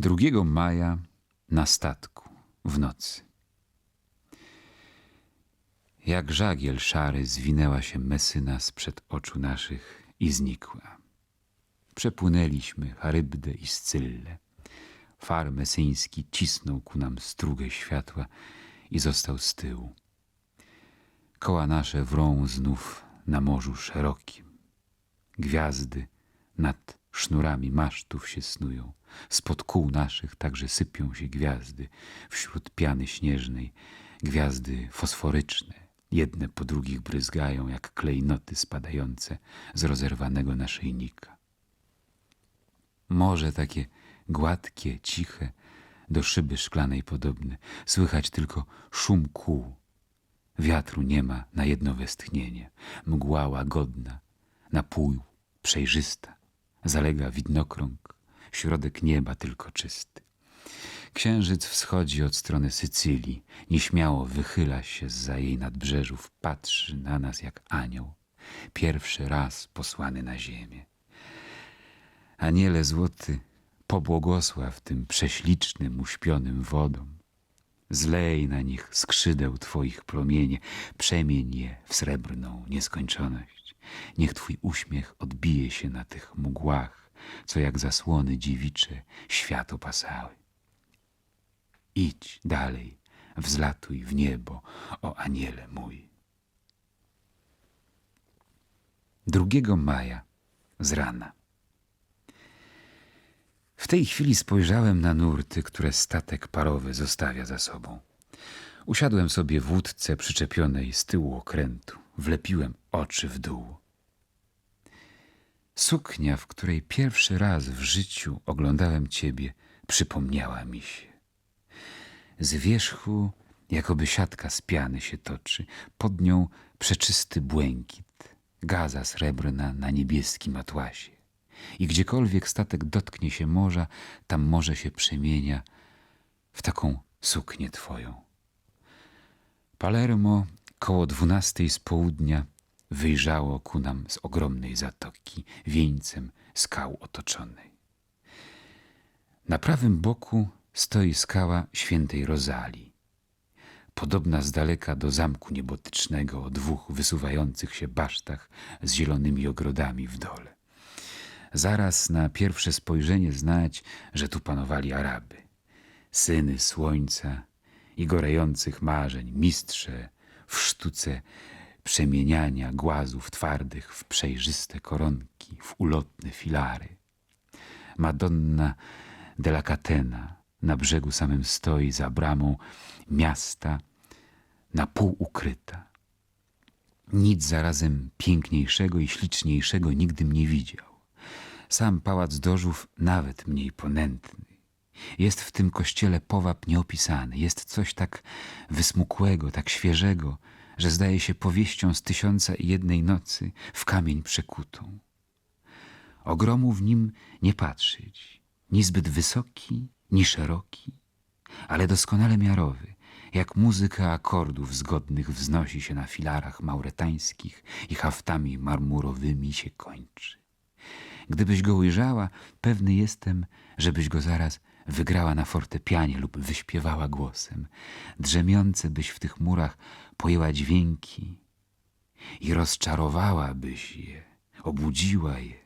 2 maja na statku w nocy. Jak żagiel szary zwinęła się Mesyna sprzed oczu naszych i znikła. Przepłynęliśmy Charybdę i Scyllę. Far mesyński cisnął ku nam strugę światła i został z tyłu. Koła nasze wrą znów na morzu szerokim. Gwiazdy nad sznurami masztów się snują. Spod kół naszych także sypią się gwiazdy. Wśród piany śnieżnej gwiazdy fosforyczne. Jedne po drugich bryzgają jak klejnoty spadające z rozerwanego naszyjnika. Morze takie gładkie, ciche, do szyby szklanej podobne. Słychać tylko szum kół. Wiatru nie ma na jedno westchnienie. Mgła łagodna, na pół przejrzysta. Zalega widnokrąg, środek nieba tylko czysty. Księżyc wschodzi od strony Sycylii, nieśmiało wychyla się za jej nadbrzeżów, patrzy na nas jak anioł, pierwszy raz posłany na ziemię. Aniele złoty, pobłogosław tym prześlicznym, uśpionym wodom. Zlej na nich skrzydeł Twoich promienie, przemień je w srebrną nieskończoność. Niech Twój uśmiech odbije się na tych mgłach, co jak zasłony dziewicze świat opasały. Idź dalej, wzlatuj w niebo, o aniele mój. 2 maja z rana. W tej chwili spojrzałem na nurty, które statek parowy zostawia za sobą. Usiadłem sobie w łódce przyczepionej z tyłu okrętu. Wlepiłem oczy w dół. Suknia, w której pierwszy raz w życiu oglądałem ciebie, przypomniała mi się. Z wierzchu, jakoby siatka z piany się toczy, pod nią przeczysty błękit, gaza srebrna na niebieskim atłasie. I gdziekolwiek statek dotknie się morza, tam morze się przemienia w taką suknię twoją. Palermo koło dwunastej z południa wyjrzało ku nam z ogromnej zatoki, wieńcem skał otoczonej. Na prawym boku stoi skała świętej Rozalii, podobna z daleka do zamku niebotycznego o dwóch wysuwających się basztach z zielonymi ogrodami w dole. Zaraz na pierwsze spojrzenie znać, że tu panowali Araby, syny słońca i gorejących marzeń, mistrze w sztuce przemieniania głazów twardych w przejrzyste koronki, w ulotne filary. Madonna della Catena na brzegu samym stoi za bramą miasta, na pół ukryta. Nic zarazem piękniejszego i śliczniejszego nigdym nie widział. Sam pałac Dożów nawet mniej ponętny. Jest w tym kościele powab nieopisany. Jest coś tak wysmukłego, tak świeżego, że zdaje się powieścią z tysiąca i jednej nocy w kamień przekutą. Ogromu w nim nie patrzeć, ni zbyt wysoki, ni szeroki, ale doskonale miarowy, jak muzyka akordów zgodnych wznosi się na filarach mauretańskich i haftami marmurowymi się kończy. Gdybyś go ujrzała, pewny jestem, żebyś go zaraz wygrała na fortepianie lub wyśpiewała głosem. Drzemiące byś w tych murach pojęła dźwięki i rozczarowałabyś je, obudziła je,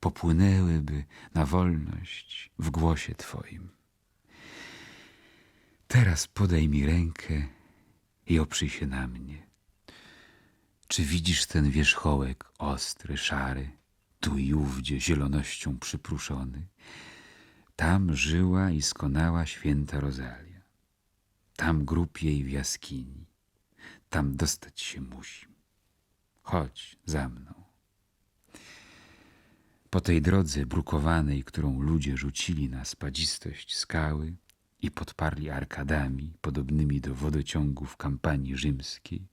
popłynęłyby na wolność w głosie Twoim. Teraz podaj mi rękę i oprzyj się na mnie. Czy widzisz ten wierzchołek ostry, szary, tu i ówdzie zielonością przypruszony? Tam żyła i skonała święta Rozalia. Tam grób jej w jaskini. Tam dostać się musi. Chodź za mną. Po tej drodze brukowanej, którą ludzie rzucili na spadzistość skały i podparli arkadami podobnymi do wodociągów kampanii rzymskiej,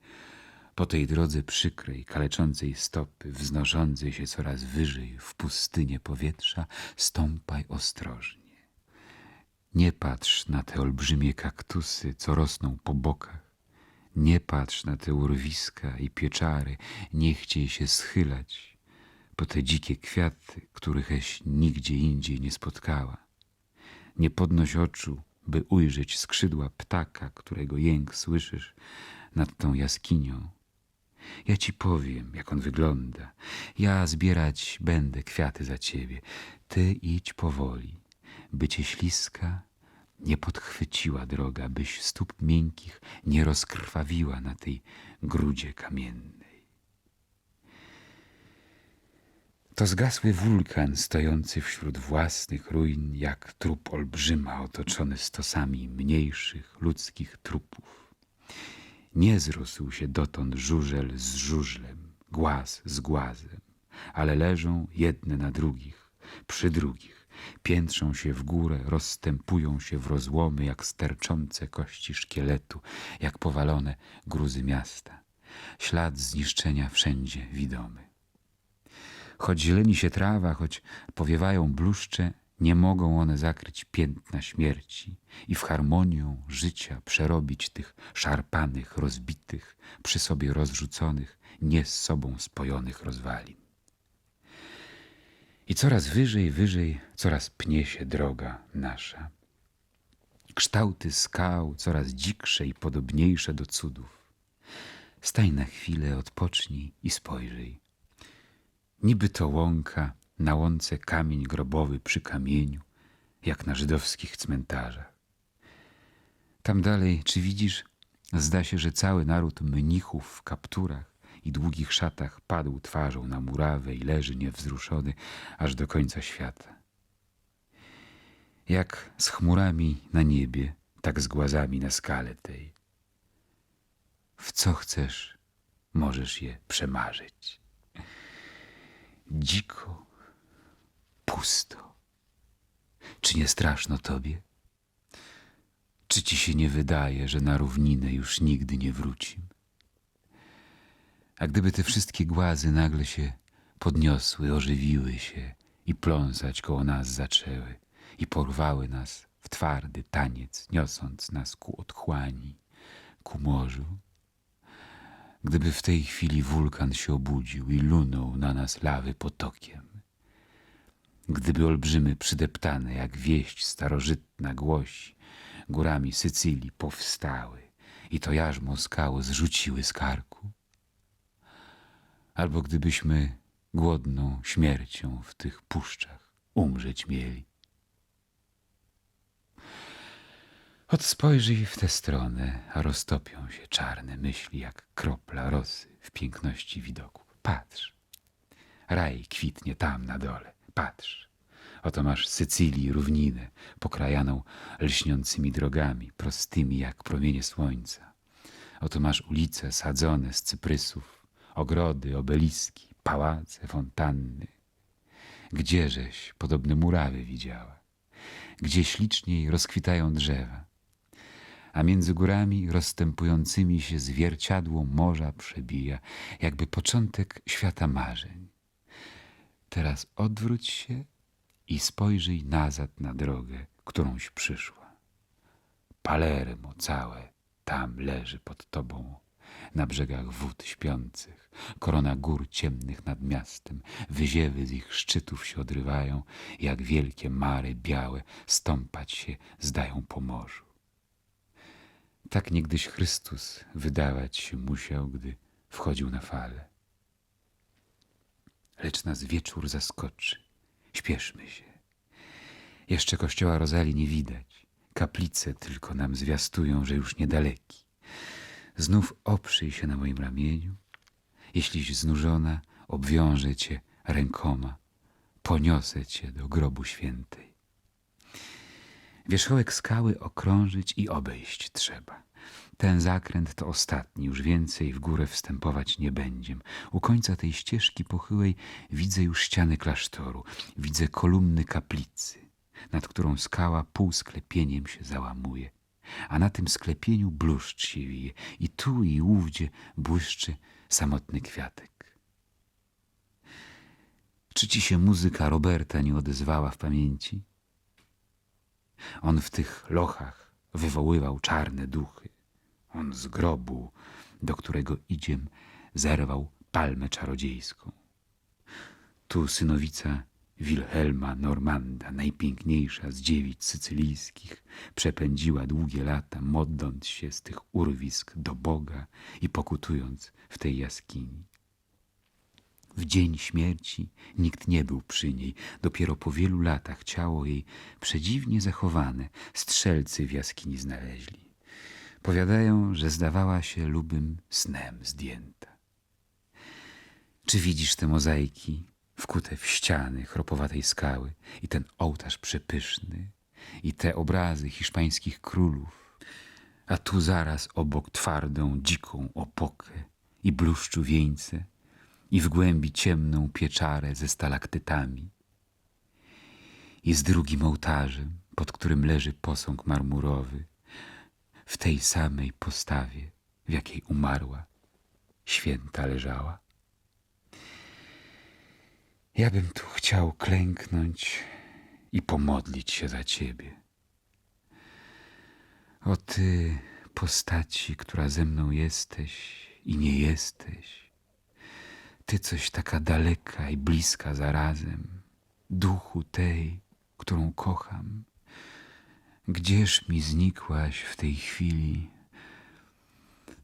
po tej drodze przykrej, kaleczącej stopy, wznoszącej się coraz wyżej w pustynię powietrza, stąpaj ostrożnie. Nie patrz na te olbrzymie kaktusy, co rosną po bokach. Nie patrz na te urwiska i pieczary, nie chciej się schylać po te dzikie kwiaty, którychś nigdzie indziej nie spotkała. Nie podnoś oczu, by ujrzeć skrzydła ptaka, którego jęk słyszysz nad tą jaskinią. Ja ci powiem, jak on wygląda. Ja zbierać będę kwiaty za ciebie. Ty idź powoli, by cię śliska nie podchwyciła droga, byś stóp miękkich nie rozkrwawiła na tej grudzie kamiennej. To zgasły wulkan stojący wśród własnych ruin, jak trup olbrzyma otoczony stosami mniejszych ludzkich trupów. Nie zrósł się dotąd żużel z żużlem, głaz z głazem, ale leżą jedne na drugich, przy drugich, piętrzą się w górę, rozstępują się w rozłomy jak sterczące kości szkieletu, jak powalone gruzy miasta. Ślad zniszczenia wszędzie widomy. Choć zieleni się trawa, choć powiewają bluszcze, nie mogą one zakryć piętna śmierci i w harmonię życia przerobić tych szarpanych, rozbitych, przy sobie rozrzuconych, nie z sobą spojonych rozwalin. I coraz wyżej, wyżej, coraz pnie się droga nasza. Kształty skał coraz dziksze i podobniejsze do cudów. Stań na chwilę, odpocznij i spojrzyj. Niby to łąka, na łące kamień grobowy przy kamieniu, jak na żydowskich cmentarzach. Tam dalej, czy widzisz, zda się, że cały naród mnichów w kapturach i długich szatach padł twarzą na murawę i leży niewzruszony aż do końca świata. Jak z chmurami na niebie, tak z głazami na skale tej. W co chcesz, możesz je przemarzyć. Dziko, pusto. Czy nie straszno tobie? Czy ci się nie wydaje, że na równinę już nigdy nie wrócim? A gdyby te wszystkie głazy nagle się podniosły, ożywiły się i pląsać koło nas zaczęły i porwały nas w twardy taniec, niosąc nas ku otchłani, ku morzu, gdyby w tej chwili wulkan się obudził i lunął na nas lawy potokiem, gdyby olbrzymy przydeptane, jak wieść starożytna głosi, górami Sycylii powstały i to jarzmo skał zrzuciły z karku, albo gdybyśmy głodną śmiercią w tych puszczach umrzeć mieli. Ot spojrzyj w tę stronę, a roztopią się czarne myśli jak kropla rosy w piękności widoku. Patrz, raj kwitnie tam na dole, patrz. Oto masz Sycylii równinę, pokrajaną lśniącymi drogami, prostymi jak promienie słońca. Oto masz ulice sadzone z cyprysów, ogrody, obeliski, pałace, fontanny. Gdzieżeś podobne murawy widziała? Gdzie śliczniej rozkwitają drzewa? a między górami rozstępującymi się zwierciadło morza przebija, jakby początek świata marzeń. Teraz odwróć się i spojrzyj nazad na drogę, którąś przyszła. Palermo całe tam leży pod tobą, na brzegach wód śpiących, korona gór ciemnych nad miastem, wyziewy z ich szczytów się odrywają, jak wielkie mary białe stąpać się zdają po morzu. Tak niegdyś Chrystus wydawać się musiał, gdy wchodził na falę. Lecz nas wieczór zaskoczy. Śpieszmy się. Jeszcze kościoła Rozali nie widać. Kaplice tylko nam zwiastują, że już niedaleki. Znów oprzyj się na moim ramieniu. Jeśliś znużona, obwiążę cię rękoma. Poniosę cię do grobu świętej. Wierzchołek skały okrążyć i obejść trzeba. Ten zakręt to ostatni, już więcej w górę wstępować nie będziem. U końca tej ścieżki pochyłej widzę już ściany klasztoru, widzę kolumny kaplicy, nad którą skała półsklepieniem się załamuje, a na tym sklepieniu bluszcz się wije i tu i ówdzie błyszczy samotny kwiatek. Czy ci się muzyka Roberta nie odezwała w pamięci? On w tych lochach wywoływał czarne duchy. On z grobu, do którego idziem, zerwał palmę czarodziejską. Tu synowica Wilhelma Normanda, najpiękniejsza z dziewic sycylijskich, przepędziła długie lata, modląc się z tych urwisk do Boga i pokutując w tej jaskini. W dzień śmierci nikt nie był przy niej. Dopiero po wielu latach ciało jej przedziwnie zachowane strzelcy w jaskini znaleźli. Powiadają, że zdawała się lubym snem zdjęta. Czy widzisz te mozaiki wkute w ściany chropowatej skały i ten ołtarz przepyszny i te obrazy hiszpańskich królów, a tu zaraz obok twardą, dziką opokę i bluszczu wieńce i w głębi ciemną pieczarę ze stalaktytami. I z drugim ołtarzem, pod którym leży posąg marmurowy, w tej samej postawie, w jakiej umarła, święta leżała. Ja bym tu chciał klęknąć i pomodlić się za ciebie. O ty, postaci, która ze mną jesteś i nie jesteś. Ty coś taka daleka i bliska zarazem, duchu tej, którą kocham. Gdzież mi znikłaś w tej chwili?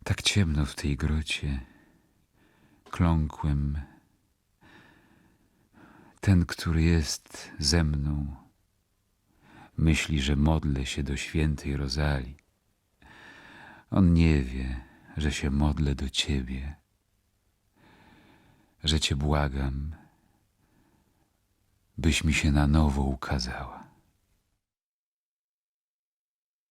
Tak ciemno w tej grocie. Kląkłem. Ten, który jest ze mną, myśli, że modlę się do świętej Rozali. On nie wie, że się modlę do ciebie, że cię błagam, byś mi się na nowo ukazała.